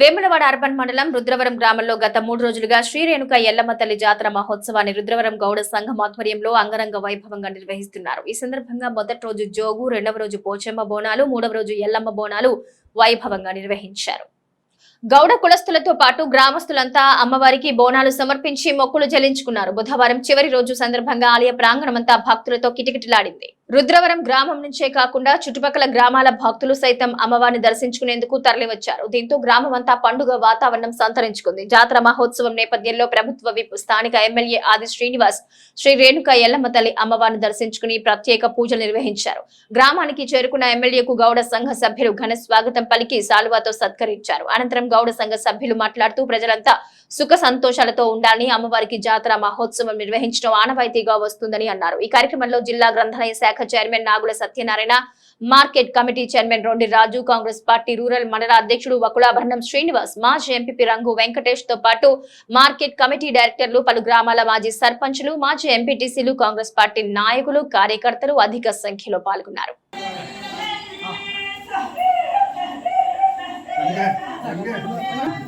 Vemulawada urban మండలం రుద్రవరం గ్రామంలో గత మూడు రోజులుగా శ్రీ రేణుక ఎల్లమ్మ తల్లి జాతర మహోత్సవాన్ని రుద్రవరం గౌడ సంఘం ఆధ్వర్యంలో అంగరంగ వైభవంగా నిర్వహిస్తున్నారు. ఈ సందర్భంగా మొదటి రోజు జోగు రెండవ రోజు పోచమ్మ బోనాలు మూడవ రోజు ఎల్లమ్మ బోనాలు వైభవంగా నిర్వహించారు. గౌడ కులస్తులతో పాటు గ్రామస్తులంతా అమ్మవారికి బోనాలు సమర్పించి మొక్కులు చెల్లించుకున్నారు. బుధవారం చివరి రోజు సందర్భంగా ఆలయ ప్రాంగణమంతా భక్తులతో కిటకిటలాడింది. రుద్రవరం గ్రామం నుంచే కాకుండా చుట్టుపక్కల గ్రామాల భక్తులు సైతం అమ్మవారిని దర్శించుకునేందుకు తరలివచ్చారు. దీంతో గ్రామం అంతా పండుగ వాతావరణం సంతరించుకుంది. జాతర మహోత్సవం నేపథ్యంలో ప్రభుత్వ విప్ స్థానిక ఎమ్మెల్యే ఆది శ్రీనివాస్ శ్రీ రేణుక ఎల్లమ్మ తల్లి అమ్మవారిని దర్శించుకుని ప్రత్యేక పూజలు నిర్వహించారు. గ్రామానికి చేరుకున్న ఎమ్మెల్యేకు గౌడ సంఘ సభ్యులు ఘన స్వాగతం పలికి సాలువాతో సత్కరించారు. అనంతరం గౌడ సంఘ సభ్యులు మాట్లాడుతూ ప్రజలంతా సుఖ సంతోషాలతో ఉండాలని అమ్మవారికి జాతర మహోత్సవం నిర్వహించడం ఆనవాయితీగా వస్తుందని అన్నారు. ఈ కార్యక్రమంలో జిల్లా గ్రంథాలయ శాఖ chairman Nagula Satyanarayana market committee chairman Rondi Raju Congress party rural mandal అధ్యక్షుడు వకులాభరణం శ్రీనివాస్ మాజీ ఎంపీ రంగు వెంకటేష్తో పాటు మార్కెట్ కమిటీ డైరెక్టర్లు పలు గ్రామాల మాజీ సర్పంచ్లు మాజీ ఎంపీటీసీలు కాంగ్రెస్ పార్టీ నాయకులు కార్యకర్తలు అధిక సంఖ్యలో పాల్గొన్నారు Yeah.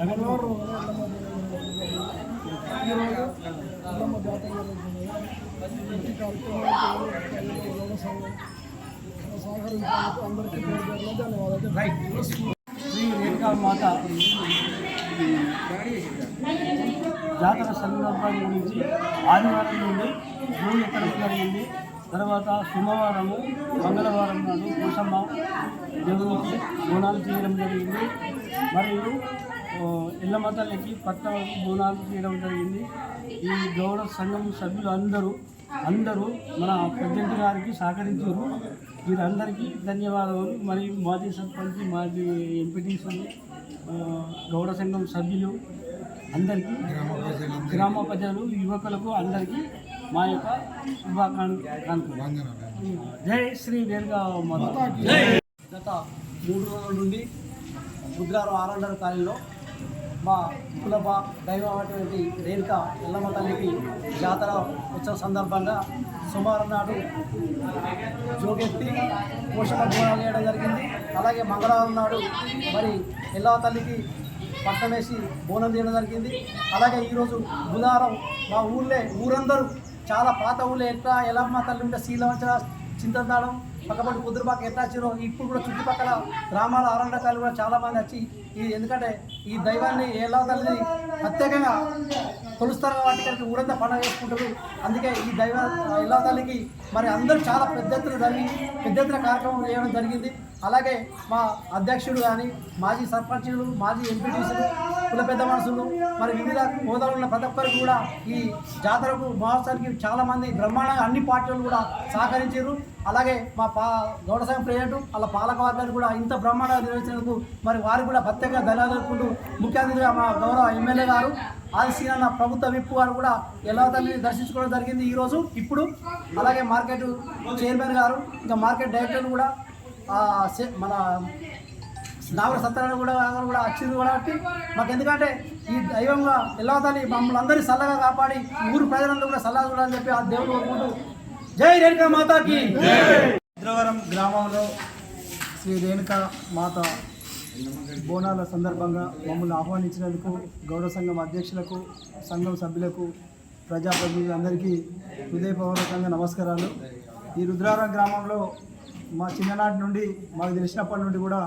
మిమ్మల్ని ఎత్తుకుంటే ఇంతమంది ఆటంకాలు శ్రీ రేణుకా మాత జాతర సందర్భం గురించి ఆదివారం నుండి భూమి ఎక్కడ జరిగింది. తర్వాత సోమవారము మంగళవారం నాడు కోసమ్మ దేవునికి బోనాలు చేయడం జరిగింది. మరియు ఓ, ఎల్లమ్మ తల్లికి పట్ట బోనాలు చేయడం జరిగింది. ఈ గౌడ సంఘం సభ్యులు అందరూ అందరూ మన ప్రెసిడెంట్ గారికి సహకరించారు. వీరందరికీ ధన్యవాదాలు. మరియు మాజీ సర్పంచ్ మాజీ ఎంపీటీసీలు ఆ, గౌడ సంఘం సభ్యులు అందరికీ గ్రామ ప్రజలు యువకులకు అందరికీ మా యొక్క జై శ్రీ మాత. గత మూడు రోజుల నుండి రుద్రారం ఆరండర్ కాలనీలో మా కులప దైవమైనటువంటి రేణుక ఎల్లమ్మ తల్లికి జాతర ఉత్సవ సందర్భంగా సోమవారం నాడు జోగెత్తి పోషక బోనాలు చేయడం జరిగింది. అలాగే మంగళవారం నాడు మరి ఎల్లమ్మ తల్లికి పట్టం వేసి బోనం చేయడం జరిగింది. అలాగే ఈరోజు బుధవారం మా ఊళ్ళే ఊరందరూ చాలా పాత ఊళ్ళో ఎట్లా ఎల్లమ్మ తల్లి ఉంటే శీలవంచ చింతనాడం పక్కపడి కుదురుపాక ఎట్లా వచ్చారో ఇప్పుడు కూడా చుట్టుపక్కల గ్రామాల ఆరండకాలు కూడా చాలా మంది వచ్చి ఈ ఎందుకంటే ఈ దైవాన్ని ఎలా తల్లి ప్రత్యేకంగా కొలుస్తారు కాబట్టి ఇక్కడికి ఊరంతా పండుగ చేసుకుంటారు. అందుకే ఈ దైవ ఎలా తల్లికి మరి అందరూ చాలా పెద్ద ఎత్తున జరిగి పెద్ద ఎత్తున కార్యక్రమం చేయడం జరిగింది. అలాగే మా అధ్యక్షుడు కానీ మాజీ సర్పంచులు మాజీ ఎంపీటీసులు కుల పెద్ద మనుషులు మరి వివిధ హోదాలు ఉన్న ప్రతి ఒక్కరు కూడా ఈ జాతరకు మహోత్సవానికి చాలామంది బ్రహ్మాండంగా అన్ని పార్టీలు కూడా సహకరించారు. అలాగే మా పా గౌడ సంఘం ప్రెసిడెంట్ వాళ్ళ పాలకవర్గాన్ని కూడా ఇంత బ్రహ్మాండంగా నిర్వహించినందుకు మరి వారు కూడా ప్రత్యేకంగా ధన్యవాదాలు అనుకుంటూ ముఖ్య అతిథిగా మా గౌరవ ఎమ్మెల్యే గారు ఆదిశీన ప్రభుత్వ విప్పు గారు కూడా ఎలా తల్లిని దర్శించుకోవడం జరిగింది ఈరోజు. ఇప్పుడు అలాగే మార్కెట్ చైర్మన్ గారు ఇంకా మార్కెట్ డైరెక్టర్లు కూడా మన నాగర సత్యనారాయణ కూడా కూడా వచ్చింది కాబట్టి మాకు ఎందుకంటే ఈ దైవంగా ఎల్లవతల్లి మమ్మల్ని అందరినీ చల్లగా కాపాడి ఊరు ప్రజలందరూ కూడా చల్లగా చూడాలని చెప్పి ఆ దేవుడు కోరుకుంటూ జై రేణుకా మాతాకి. రుద్రవరం గ్రామంలో శ్రీ రేణుకా మాత బోనాల సందర్భంగా మమ్మల్ని ఆహ్వానించినందుకు గౌరవ సంఘం అధ్యక్షులకు సంఘం సభ్యులకు ప్రజాప్రతినిధులందరికీ హృదయపూర్వకంగా నమస్కారాలు. ఈ రుద్రారం గ్రామంలో మా చిన్ననాటి నుండి మాకు తెలిసినప్పటి నుండి కూడా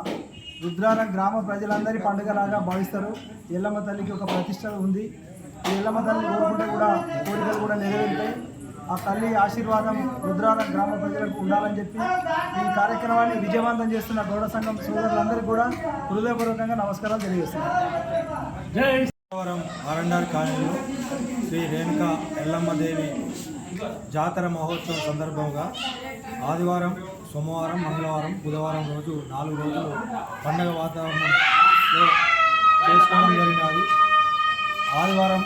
రుద్రారం గ్రామ ప్రజలందరి పండుగలాగా భావిస్తారు. ఎల్లమ్మ తల్లికి ఒక ప్రతిష్ట ఉంది. ఈ ఎల్లమ్మ తల్లి కోరుకుంటే కూడా కోరికలు కూడా నెరవేరుతాయి. ఆ తల్లి ఆశీర్వాదం రుద్రారం గ్రామ ప్రజలకు ఉండాలని చెప్పి ఈ కార్యక్రమాన్ని విజయవంతం చేస్తున్న గౌడ సంఘం సోదరులందరికీ కూడా హృదయపూర్వకంగా నమస్కారాలు తెలియజేస్తున్నాను. జై ఆరండార్ కాలనీలో శ్రీ రేణుక ఎల్లమ్మదేవి జాతర మహోత్సవం సందర్భంగా ఆదివారం సోమవారం మంగళవారం బుధవారం రోజు నాలుగు రోజులు పండగ వాతావరణంలో చేసుకోవడం జరిగినది. ఆదివారం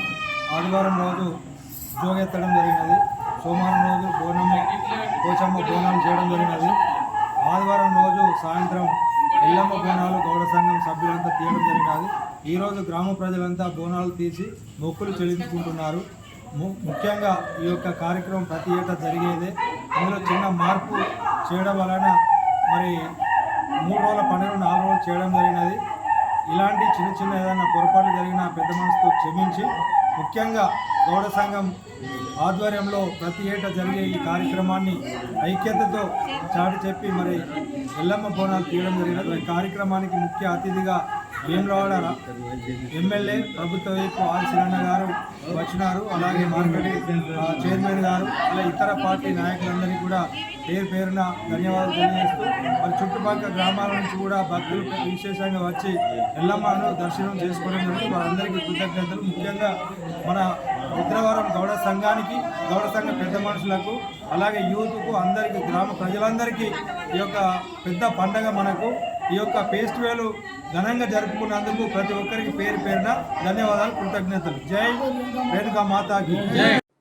ఆదివారం రోజు జోగెత్తడం జరిగినది. సోమవారం రోజు బోనం పోచమ్మ బోనాలు చేయడం జరిగినది. ఆదివారం రోజు సాయంత్రం ఎల్లమ్మ బోనాలు గౌడ సంఘం సభ్యులంతా తీయడం జరిగినది. ఈరోజు గ్రామ ప్రజలంతా బోనాలు తీసి మొక్కులు చెల్లించుకుంటున్నారు. ము- ముఖ్యంగా ఈ యొక్క కార్యక్రమం ప్రతి ఏటా జరిగేదే. అందులో చిన్న మార్పు చేయడం వలన మరి మూడు రోజుల పన్నెండు నాలుగు రోజులు చేయడం జరిగినది. ఇలాంటి చిన్న చిన్న ఏదైనా పొరపాటు జరిగిన పెద్ద మనసుతో క్షమించి ముఖ్యంగా గౌడ సంఘం ఆధ్వర్యంలో ప్రతి ఏటా జరిగే ఈ కార్యక్రమాన్ని ఐక్యతతో చాటి చెప్పి మరి ఎల్లమ్మ బోనాలు తీయడం జరిగినది. ఈ కార్యక్రమానికి ముఖ్య అతిథిగా భీమరావాడ ఎమ్మెల్యే ప్రభుత్వ వైపు ఆర్ శివన్న గారు వచ్చినారు. అలాగే మార్కెట్ చైర్మన్ గారు అలా ఇతర పార్టీ నాయకులందరికీ కూడా పేరు పేరున ధన్యవాదాలు తెలియజేస్తూ వాళ్ళ చుట్టుపక్కల గ్రామాల నుంచి కూడా భక్తులు విశేషంగా వచ్చి ఎల్లమ్మను దర్శనం చేసుకోవడం జరిగింది. వారందరికీ కృతజ్ఞతలు. ముఖ్యంగా మన రుద్రవరం గౌడ సంఘానికి గౌడ సంఘ పెద్ద మనుషులకు అలాగే యూత్కు అందరికీ గ్రామ ప్రజలందరికీ ఈ యొక్క పెద్ద పండగ మనకు ఈ యొక్క ఫెస్టివల్ ఘనంగా జరుపుకున్నందుకు ప్రతి ఒక్కరికి పేరు పేరున ధన్యవాదాలు కృతజ్ఞతలు. జై రేణుకా మాతాకి. జై